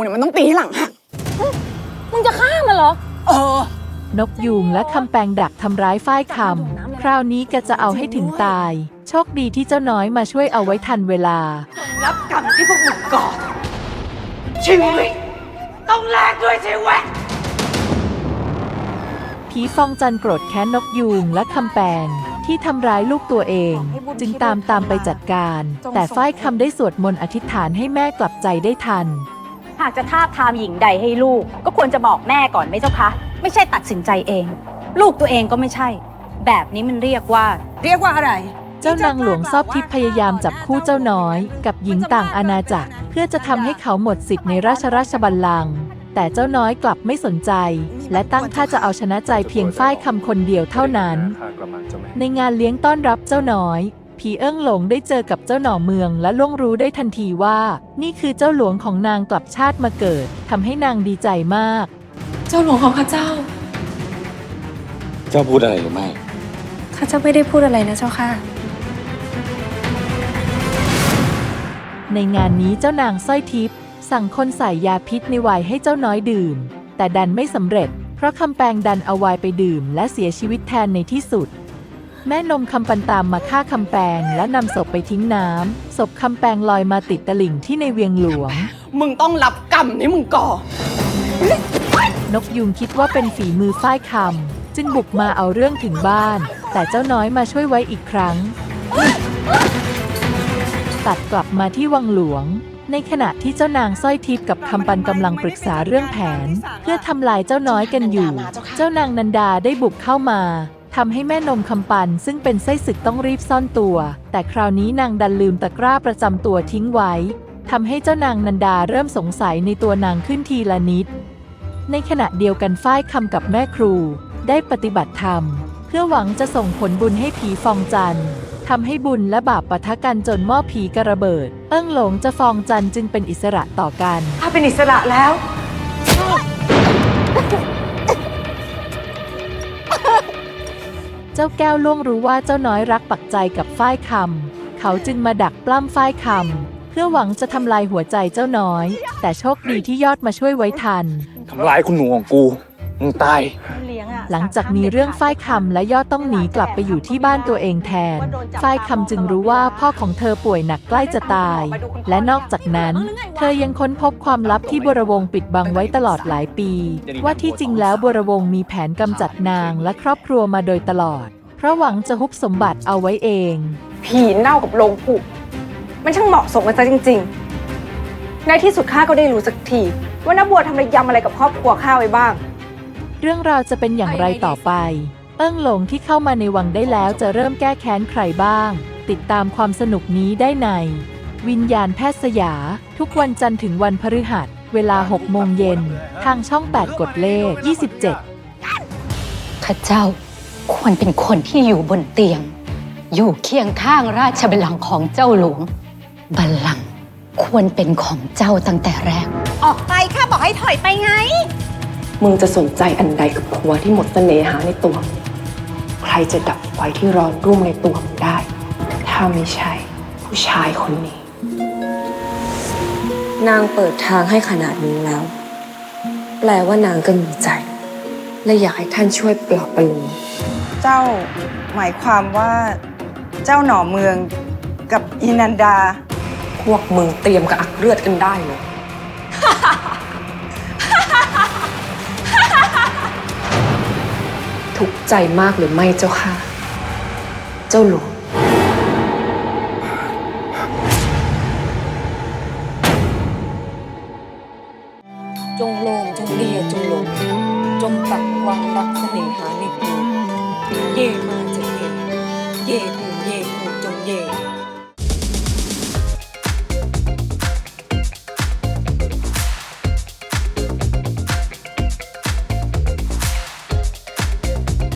เนี่ยมันต้องตีให้หลังหักมึงจะฆ่ามันเหรอ เออนกยูงและคำแปงดักทำร้ายฝ้ายคำ คราวนี้ก็จะเอาให้ถึงตาย โชคดีที่เจ้าน้อยมาช่วยเอาไว้ทันเวลา รับกรรมที่พวกมึงก่อชีวิตต้องแลกด้วยชีวิตผีฟองจันโกรธแค้นนกยูงและคำแปงที่ทำร้ายลูกตัวเอง จึงตามตามไปจัดการ แต่ฝ้ายคำได้สวดมนต์อธิษฐานให้แม่กลับใจได้ทัน หากจะทาบทามหญิงใดให้ลูก ก็ควรจะบอกแม่ก่อนไหมเจ้าคะ ไม่ใช่ตัดสินใจเอง ลูกตัวเองก็ไม่ใช่ แบบนี้มันเรียกว่า เรียกว่าอะไร เจ้านางหลวงซอบทิพย์พยายามจับคู่เจ้าน้อย กับหญิงต่างอาณาจักร เพื่อจะทำให้เขาหมดสิทธิ์ในราชราชบัลลังก์แต่เจ้าน้อยกลับไม่สนใจ และตั้งท่าจะเอาชนะใจเพียงฝ้ายคำคนเดียวเท่านั้น ในงานเลี้ยงต้อนรับเจ้าน้อย ผีเอิ้งหลงได้เจอกับเจ้าหน่อเมืองและล่วงรู้ได้ทันทีว่า นี่คือเจ้าหลวงของนางกลับชาติมาเกิดทำให้นางดีใจมาก เจ้าหลวงของข้าเจ้า เจ้าพูดอะไรหรือไม่ ข้าเจ้าไม่ได้พูดอะไรนะเจ้าค่ะ ในงานนี้เจ้านางสร้อยทิพย์สั่งคนใส่ยาพิษในไวน์ให้เจ้าน้อยดื่ม แต่ดันไม่สำเร็จ เพราะคำแปงดันเอาไวน์ไปดื่ม และเสียชีวิตแทนในที่สุด แม่นมคำปันตามมาฆ่าคำแปงและนำศพไปทิ้งน้ำศพคำแปงลอยมาติดตลิ่งที่ในเวียงหลวง มึงต้องรับกรรมที่มึงก่อ นกยุงคิดว่าเป็นฝีมือฝ้ายคำจึงบุกมาเอาเรื่องถึงบ้าน แต่เจ้าน้อยมาช่วยไว้อีกครั้ง ตัดกลับมาที่วังหลวง ในขณะที่เจ้านางสร้อยทิพย์กับคำปันกำลังปรึกษาเรื่องแผน เพื่อทำลายเจ้าน้อยกันอยู่ เจ้านางนันดาได้บุกเข้ามา ทำให้แม่นมคำปันซึ่งเป็นไส้ศึกต้องรีบซ่อนตัว แต่คราวนี้นางดันลืมตะกร้าประจำตัวทิ้งไว้ทำให้เจ้านางนันดาเริ่มสงสัยในตัวนางขึ้นทีละนิด ในขณะเดียวกันฝ้ายคำกับแม่ครู ได้ปฏิบัติธรรม เพื่อหวังจะส่งผลบุญให้ผีฟองจันทร์ทำให้บุญและบาปปะทะกันจนหม้อผีกระเบิด เอิ้งหลงจะฟองจันทร์จึงเป็นอิสระต่อกัน ถ้าเป็นอิสระแล้ว จ้าแก้วล่วงรู้ว่าเจ้าน้อยรักปักใจกับฝ้ายคำ เขาจึงมาดักปล้ำฝ้ายคำ เพื่อหวังจะทำลายหัวใจเจ้าน้อย แต่โชคดีที่ยอดมาช่วยไว้ทัน ทำลายคุณหนูของกู มึงตาย หลังจากมีเรื่องฝ้ายคำและยอดต้องหนีกลับไปอยู่ที่บ้านตัวเองแทน ฝ้ายคำจึงรู้ว่าพ่อของเธอป่วยหนักใกล้จะตาย และนอกจากนั้น เธอยังค้นพบความลับที่บรวงศ์ปิดบังไว้ตลอดหลายปี ว่าที่จริงแล้วบรวงศ์มีแผนกำจัดนางและครอบครัวมาโดยตลอด เพราะหวังจะฮุบสมบัติเอาไว้เอง ผีเน่ากับโลงผุมันช่างเหมาะสมกันซะจริง ๆ ในที่สุดข้าก็ได้รู้สักทีว่าน้าบัวทำระยำอะไรกับครอบครัวข้าไว้บ้าง เรื่องราวจะเป็นอย่างไรต่อไป เอิ้งหลงที่เข้ามาในวังได้แล้วจะเริ่มแก้แค้นใครบ้าง ติดตามความสนุกนี้ได้ใน วิญญาณแพทย์สยา ทุกวันจันทร์ถึงวันพฤหัส เวลา 6 โมงเย็น ทางช่อง 8 กดเลข27ข้าเจ้าควรเป็นคนที่อยู่บนเตียง อยู่เคียงข้างราชบัลลังก์ของเจ้าหลวง บัลลังก์ควรเป็นของเจ้าตั้งแต่แรก ออกไปข้าบอกให้ถอยไปไง มึงจะสนใจอันใดกับผัวที่หมดเสน่หาในตัวมึงใครจะดับไฟที่ร้อนรุ่มในตัวมึงได้ ถ้าไม่ใช่ผู้ชายคนนี้ นางเปิดทางให้ขนาดนี้แล้ว แปลว่านางก็มีใจ และอยากให้ท่านช่วยปลอบประโลมเจ้าหมายความว่าเจ้าหน่อเมืองกับอินันดา พวกมึงเตรียมกระอักเลือดกันได้เลย ทุกข์ใจมากหรือไม่เจ้าค่ะ เจ้าหลวงจงโลงจงเดียจงหลงจงตักวางรักเสน่หาในกูเย่มาจะเย่เย่กูเย่กูจงเย่